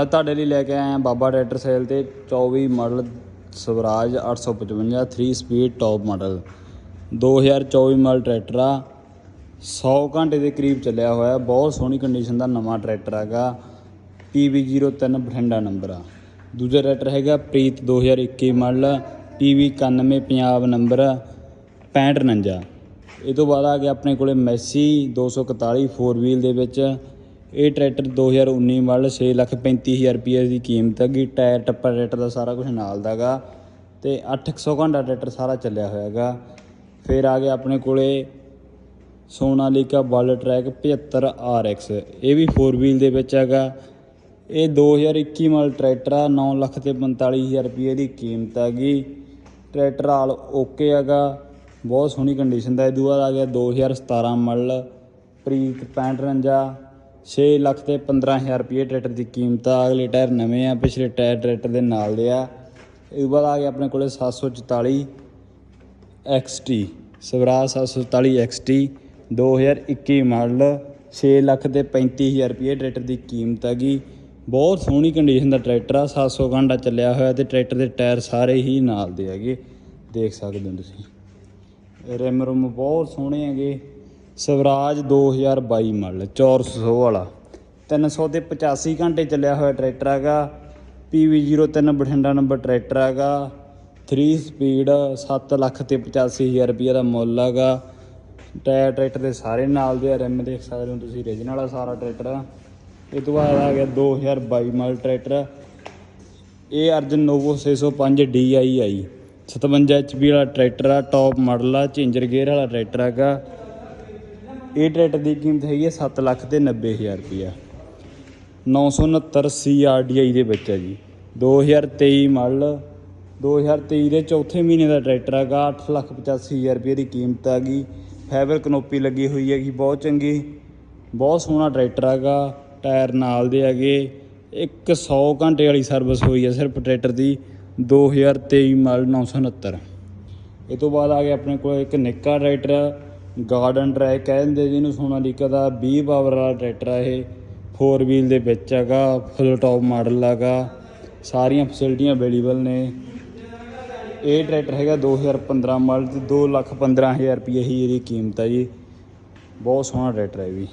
ਅੱਜ ਤੁਹਾਡੇ ਲਈ ਲੈ ਕੇ ਆਏ ਆ ਬਾਬਾ ਟਰੈਕਟਰ ਸੇਲ ਤੇ 24 model Swaraj 855 3 speed top model 2024 model tractor ਆ। 100 ਘੰਟੇ ਦੇ ਕਰੀਬ ਚੱਲਿਆ ਹੋਇਆ। ਬਹੁਤ ਸੋਹਣੀ ਕੰਡੀਸ਼ਨ ਦਾ ਨਵਾਂ ਟਰੈਕਟਰ ਹੈਗਾ। PV03 ਬਠਿੰਡਾ ਨੰਬਰ ਆ। ਦੂਜਾ ਟਰੈਕਟਰ ਹੈਗਾ Preet 2021 model. PV 91 Punjab number. 6549 ਇਹ ਤੋਂ ਬਾਅਦ ਆ ਗਿਆ ਆਪਣੇ ਕੋਲੇ ਮੈਸੀ 241 4 ਵੀਲ ਦੇ ਵਿੱਚ। ਇਹ ਟਰੈਕਟਰ 2019 ਮਾਡਲ 635000 ਰੁਪਏ ਦੀ ਕੀਮਤ ਹੈਗੀ ਟਾਇਰ, ਟੱਪਰ ਟਰੈਕਟਰ ਦਾ ਸਾਰਾ ਕੁਝ ਨਾਲ ਦਾਗਾ ਤੇ 800 ਘੰਟਾ ਟਰੈਕਟਰ ਸਾਰਾ ਚੱਲਿਆ ਹੋਇਆਗਾ ਫਿਰ ਆ ਗਿਆ ਆਪਣੇ ਕੋਲੇ ਸੋਨਾਲੀਕਾ ਬਲ ਟਰੈਕ 75 RX ਇਹ ਵੀ 4 ਵੀਲ ਦੇ ਵਿੱਚ ਹੈਗਾ। ਇਹ 2021 ਮਾਡਲ ਟਰੈਕਟਰ ਆ 9 ਲੱਖ ਤੇ 45000 ਰੁਪਏ ਦੀ ਕੀਮਤ ਹੈਗੀ ਟਰੈਕਟਰ ਆਲ ਓਕੇ ਹੈਗਾ ਬਹੁਤ ਸੋਹਣੀ ਕੰਡੀਸ਼ਨ ਦਾ। ਇਹ ਦੂਆ ਆ ਗਿਆ 2017 ਮਾਡਲ ਪ੍ਰੀਤ 6549 6 ਲੱਖ ਤੇ 15000 ਰੁਪਏ ਟਰੈਕਟਰ ਦੀ ਕੀਮਤ ਆ। ਅਗਲੇ ਟਾਇਰ ਨਵੇਂ ਆ, ਪਿਛਲੇ ਟਾਇਰ ਟਰੈਕਟਰ ਦੇ ਨਾਲ ਦੇ ਆ। ਇਹ ਤੋਂ ਬਾਅਦ ਆ ਗਿਆ ਆਪਣੇ ਕੋਲੇ 744 XT Swaraj 744 XT 2021 model 6 lakh ਤੇ 35000 ਰੁਪਏ ਟਰੈਕਟਰ ਦੀ ਕੀਮਤ ਹੈਗੀ। ਬਹੁਤ ਸੋਹਣੀ ਕੰਡੀਸ਼ਨ ਦਾ ਟਰੈਕਟਰ ਆ 700 ਘੰਟਾ ਚੱਲਿਆ ਹੋਇਆ ਤੇ ਟਰੈਕਟਰ ਦੇ ਟਾਇਰ ਸਾਰੇ ਹੀ ਨਾਲ ਦੇ ਹੈਗੇ। ਦੇਖ ਸਕਦੇ ਹੋ ਤੁਸੀਂ। ਰਿਮ ਰੁਮ ਬਹੁਤ ਸੋਹਣੇ ਹੈਗੇ। ਸਵਰਾਜ 2022 ਮਾਡਲ 400 ਵਾਲਾ। 300 ਤੇ 85 ਘੰਟੇ ਚੱਲਿਆ ਹੋਇਆ ਟਰੈਕਟਰ ਹੈਗਾ। PV03 ਬਠਿੰਡਾ ਨੰਬਰ ਟਰੈਕਟਰ ਹੈਗਾ। 3 ਸਪੀਡ 7 ਲੱਖ ਤੇ 85000 ਰੁਪਏ ਦਾ ਮੁੱਲ ਹੈਗਾ। ਟਾਇਰ ਟਰੈਕਟਰ ਦੇ ਸਾਰੇ ਨਾਲ ਦੇ ਰਿਮ ਦੇਖ ਸਕਦੇ ਹੋ ਤੁਸੀਂ ਰੀਜਨਲ ਵਾਲਾ ਸਾਰਾ ਟਰੈਕਟਰ। ਆ ਇਹ ਤੋਂ ਬਾਅਦ ਆ ਗਿਆ 2022 ਮਾਡਲ ਟਰੈਕਟਰ। ਇਹ ਅਰਜਨ ਨੋਵੋ 605 DII 57 HP ਵਾਲਾ ਟਰੈਕਟਰ ਆ ਟੌਪ ਮਾਡਲ ਆ, ਚੇਂਜਰ ਗੇਅਰ ਵਾਲਾ ਟਰੈਕਟਰ ਹੈਗਾ। ਇਹ ਟਰੈਕਟਰ ਦੀ ਕੀਮਤ ਹੈਗੀ ਹੈ 7 ਲੱਖ ਤੇ 90000 ਰੁਪਇਆ। 969 CRDI ਦੇ ਵਿੱਚ ਹੈ ਜੀ। 2023 ਮਾਡਲ 2023 ਦੇ ਚੌਥੇ ਮਹੀਨੇ ਦਾ ਟਰੈਕਟਰ ਹੈਗਾ 8 ਲੱਖ 85000 ਰੁਪਏ ਦੀ ਕੀਮਤ ਆ ਗਈ। ਫਾਈਬਰ ਕਨੋਪੀ ਲੱਗੀ ਹੋਈ ਹੈਗੀ, ਬਹੁਤ ਚੰਗੀ। ਬਹੁਤ ਸੋਹਣਾ ਟਰੈਕਟਰ ਹੈਗਾ, ਟਾਇਰ ਨਾਲ ਦੇ ਹੈਗੇ। 100 ਘੰਟੇ ਵਾਲੀ ਸਰਵਿਸ ਹੋਈ ਹੈ ਸਿਰਫ ਟਰੈਕਟਰ ਦੀ 2023 ਮਾਡਲ 969 ਇਹ ਤੋਂ ਬਾਅਦ ਆ ਗਿਆ ਆਪਣੇ ਕੋਲ ਇੱਕ ਨਿੱਕਾ ਟਰੈਕਟਰ। ਗਾਰਡਨ ਟਰੈਕ ਕਹਿੰਦੇ ਜਿਹਨੂੰ ਸੋਨਾਲੀਕਾ ਦਾ 20 ਪਾਵਰ ਵਾਲਾ ਟਰੈਕਟਰ ਆ ਇਹ। 4 ਵੀਲ ਦੇ ਵਿੱਚ ਹੈਗਾ ਫੁੱਲ ਟੌਪ ਮਾਡਲ ਹੈਗਾ, ਸਾਰੀਆਂ ਫੈਸਿਲਿਟੀਆਂ ਅਵੇਲੇਬਲ ਨੇ। ਇਹ ਟਰੈਕਟਰ ਹੈਗਾ 2015 ਮਾਡਲ ਤੇ 2 ਲੱਖ 15000 ਰੁਪਏ ਹੀ ਇਹਦੀ ਕੀਮਤ ਹੈ ਜੀ। ਬਹੁਤ ਸੋਹਣਾ ਟਰੈਕਟਰ ਹੈ ਇਹ ਵੀ।